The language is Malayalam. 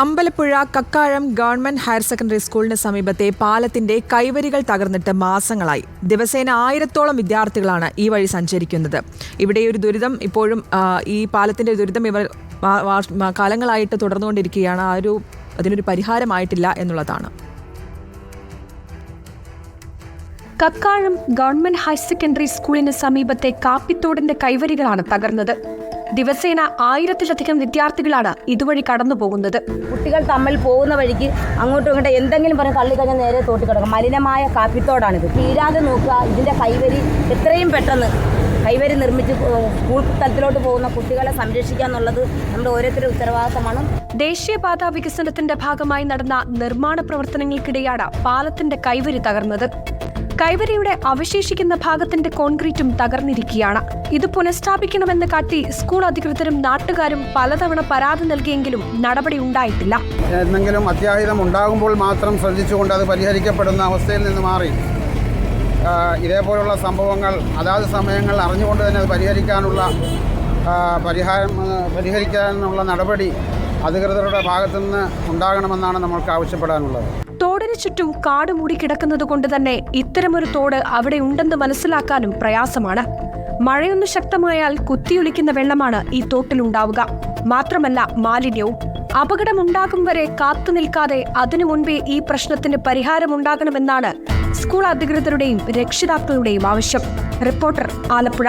Ambalappuzha Kakkazham government higher secondary സ്കൂളിന് സമീപത്തെ പാലത്തിന്റെ കൈവരികൾ തകർന്നിട്ട് മാസങ്ങളായി. ദിവസേന ആയിരത്തോളം വിദ്യാർത്ഥികളാണ് ഈ വഴി സഞ്ചരിക്കുന്നത്. ഇവിടെ ഒരു ദുരിതം ഇപ്പോഴും ഈ പാലത്തിന്റെ ദുരിതം ഇവർ കാലങ്ങളായിട്ട് തുടർന്നുകൊണ്ടിരിക്കുകയാണ്. ആ ഒരു അതിനൊരു പരിഹാരമായിട്ടില്ല എന്നുള്ളതാണ്. കക്കാഴം ഗവൺമെന്റ് ഹയർ സെക്കൻഡറി സ്കൂളിന് സമീപത്തെ കാപ്പിത്തോടിന്റെ കൈവരികളാണ് തകർന്നത്. ദിവസേന ആയിരത്തിലധികം വിദ്യാർത്ഥികളാണ് ഇതുവഴി കടന്നു പോകുന്നത് കുട്ടികൾ തമ്മിൽ പോകുന്ന വഴിക്ക് അങ്ങോട്ടും ഇങ്ങോട്ടും എന്തെങ്കിലും പറഞ്ഞ് തള്ളിക്കഴിഞ്ഞാൽ നേരെ തോട്ടി കിടക്കും. മലിനമായ കാപ്പിത്തോടാണിത്. തീരാതെ നോക്കുക ഇതിന്റെ കൈവരി എത്രയും പെട്ടെന്ന് കൈവരി നിർമ്മിച്ച് സ്കൂൾ തലത്തിലോട്ട് പോകുന്ന കുട്ടികളെ സംരക്ഷിക്കുക എന്നുള്ളത് നമ്മുടെ ഓരോരുത്തരുടെ ഉത്തരവാദിത്തമാണ്. ദേശീയപാത വികസനത്തിന്റെ ഭാഗമായി നടന്ന നിർമ്മാണ പ്രവർത്തനങ്ങൾക്കിടെയാണ് പാലത്തിന്റെ കൈവരി തകർന്നത്. കൈവരിയുടെ അവശേഷിക്കുന്ന ഭാഗത്തിന്റെ കോൺക്രീറ്റും തകർന്നിരിക്കുകയാണ്. ഇത് പുനഃസ്ഥാപിക്കണമെന്ന് കാട്ടി സ്കൂൾ അധികൃതരും നാട്ടുകാരും പലതവണ പരാതി നൽകിയെങ്കിലും നടപടി ഉണ്ടായിട്ടില്ല. എന്തെങ്കിലും അത്യാഹിതം ഉണ്ടാകുമ്പോൾ മാത്രം ശ്രദ്ധിച്ചുകൊണ്ട് അത് പരിഹരിക്കപ്പെടുന്ന അവസ്ഥയിൽ നിന്ന് മാറി. ഇതേപോലുള്ള സംഭവങ്ങൾ അതാത് സമയങ്ങൾ അറിഞ്ഞുകൊണ്ട് തന്നെ അത് പരിഹരിക്കാനുള്ള പരിഹാരം പരിഹരിക്കാനുള്ള നടപടി അധികൃതരുടെ ഭാഗത്തുനിന്ന് ഉണ്ടാകണമെന്നാണ് നമ്മൾക്ക് ആവശ്യപ്പെടാനുള്ളത്. തോടിന് ചുറ്റും കാട് മൂടിക്കിടക്കുന്നത് കൊണ്ട് തന്നെ ഇത്തരമൊരു തോട് അവിടെ ഉണ്ടെന്ന് മനസ്സിലാക്കാനും പ്രയാസമാണ്. മഴയൊന്ന് ശക്തമായാൽ കുത്തിയൊലിക്കുന്ന വെള്ളമാണ് ഈ തോട്ടിലുണ്ടാവുക. മാത്രമല്ല മാലിന്യവും അപകടമുണ്ടാകും വരെ കാത്തു നിൽക്കാതെ അതിനു മുൻപേ ഈ പ്രശ്നത്തിന് പരിഹാരമുണ്ടാകണമെന്നാണ് സ്കൂൾ അധികൃതരുടെയും രക്ഷിതാക്കളുടെയും ആവശ്യം. റിപ്പോർട്ടർ ആലപ്പുഴ.